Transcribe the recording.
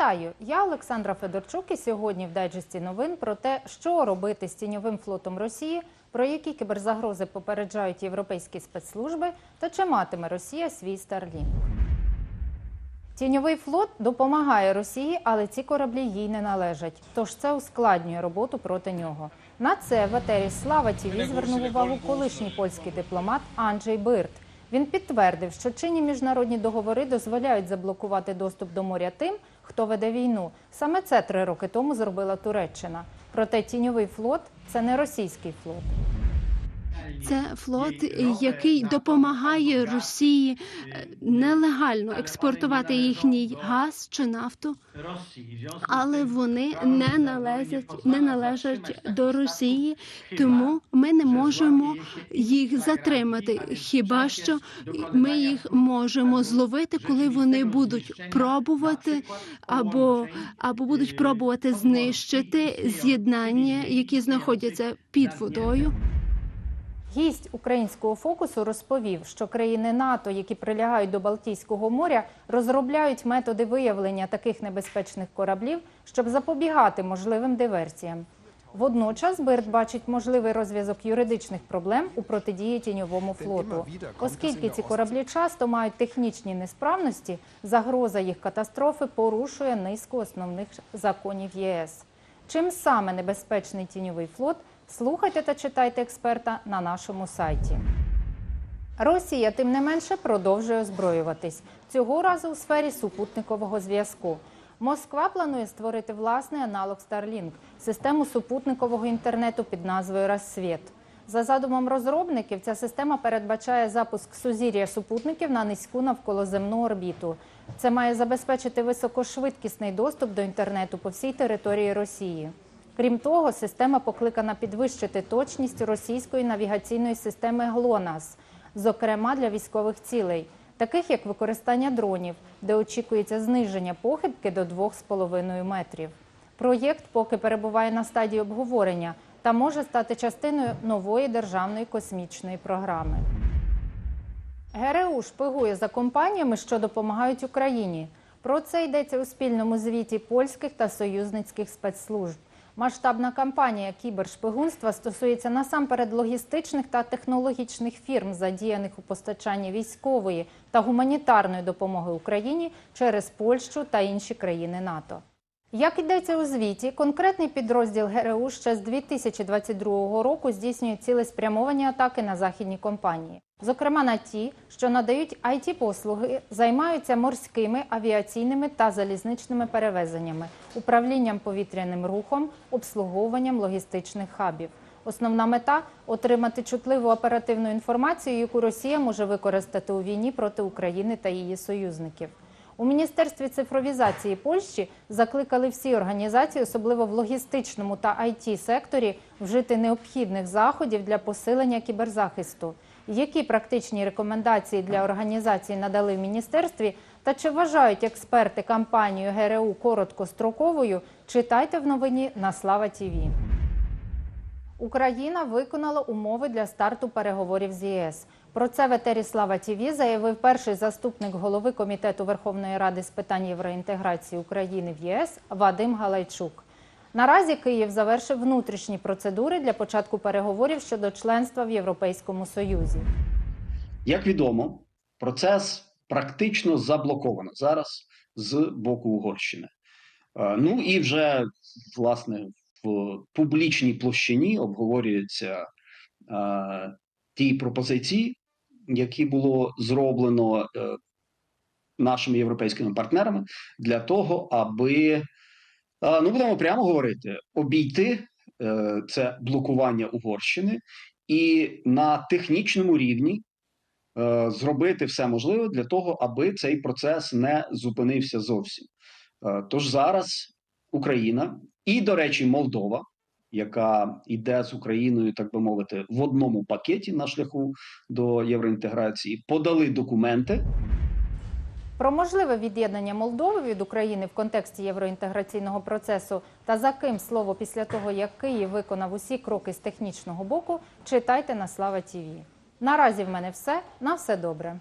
Вітаю! Я Олександра Федорчук і сьогодні в дайджесті новин про те, що робити з тіньовим флотом Росії, про які кіберзагрози попереджають європейські спецслужби та чи матиме Росія свій Старлінк. Тіньовий флот допомагає Росії, але ці кораблі їй не належать. Тож це ускладнює роботу проти нього. На це в етері Слава ТІВІ звернув увагу колишній польський дипломат Анджей Бирт. Він підтвердив, що чинні міжнародні договори дозволяють заблокувати доступ до моря тим, хто веде війну. Саме це три роки тому зробила Туреччина. Проте тіньовий флот це не російський флот. Це флот, який допомагає Росії е, нелегально експортувати їхній газ чи нафту, але вони не належать, не належать до Росії, тому ми не можемо їх затримати. Хіба що ми їх можемо зловити, коли вони будуть пробувати або, або будуть пробувати знищити з'єднання, які знаходяться під водою. Гість українського фокусу розповів, що країни НАТО, які прилягають до Балтійського моря, розробляють методи виявлення таких небезпечних кораблів, щоб запобігати можливим диверсіям. Водночас Берт бачить можливий розв'язок юридичних проблем у протидії тіньовому флоту, оскільки ці кораблі часто мають технічні несправності, загроза їх катастрофи порушує низку основних законів ЄС. Чим саме небезпечний тіньовий флот? Слухайте та читайте експерта на нашому сайті. Росія, тим не менше, продовжує озброюватись цього разу у сфері супутникового зв'язку. Москва планує створити власний аналог Starlink – систему супутникового інтернету під назвою Розсвіт. За задумом розробників, ця система передбачає запуск сузір'я супутників на низьку навколоземну орбіту. Це має забезпечити високошвидкісний доступ до інтернету по всій території Росії. Крім того, система покликана підвищити точність російської навігаційної системи ГЛОНАС, зокрема для військових цілей, таких як використання дронів, де очікується зниження похибки до 2,5 метрів. Проєкт поки перебуває на стадії обговорення та може стати частиною нової державної космічної програми. ГРУ шпигує за компаніями, що допомагають Україні. Про це йдеться у спільному звіті польських та союзницьких спецслужб. Масштабна кампанія кібершпигунства стосується насамперед логістичних та технологічних фірм, задіяних у постачанні військової та гуманітарної допомоги Україні через Польщу та інші країни НАТО. Як йдеться у звіті, конкретний підрозділ ГРУ ще з 2022 року здійснює цілеспрямовані атаки на західні компанії, зокрема на ті, що надають it послуги, займаються морськими, авіаційними та залізничними перевезеннями, управлінням повітряним рухом, обслуговуванням логістичних хабів. Основна мета отримати чутливу оперативну інформацію, яку Росія може використати у війні проти України та її союзників. У міністерстві цифровізації Польщі закликали всі організації, особливо в логістичному та it секторі, вжити необхідних заходів для посилення кіберзахисту. Які практичні рекомендації для організацій надали в міністерстві? Та чи вважають експерти кампанію ГРУ короткостроковою? Читайте в новині на Слава ТІВІ. Україна виконала умови для старту переговорів з ЄС. Про це в Слава ТІВІ заявив перший заступник голови комітету Верховної Ради з питань євроінтеграції України в ЄС Вадим Галайчук. Наразі Київ завершив внутрішні процедури для початку переговорів щодо членства в Європейському Союзі. Як відомо, процес практично заблоковано зараз з боку Угорщини. Е, Ну і вже власне в публічній площині обговорюються е, ті пропозиції, які було зроблено е, нашими європейськими партнерами для того, аби е, ну будемо прямо говорити, обійти е, це блокування Угорщини і на технічному рівні е, зробити все можливе для того, аби цей процес не зупинився зовсім. Е, Тож зараз Україна і, до речі, Молдова, яка йде з Україною, так би мовити, в одному пакеті на шляху до євроінтеграції, подали документи. Про можливе від'єднання Молдови від України в контексті євроінтеграційного процесу та за ким слово після того, як Київ виконав усі кроки з технічного боку, читайте на Слава ТІВІ. Наразі в мене все. На все добре.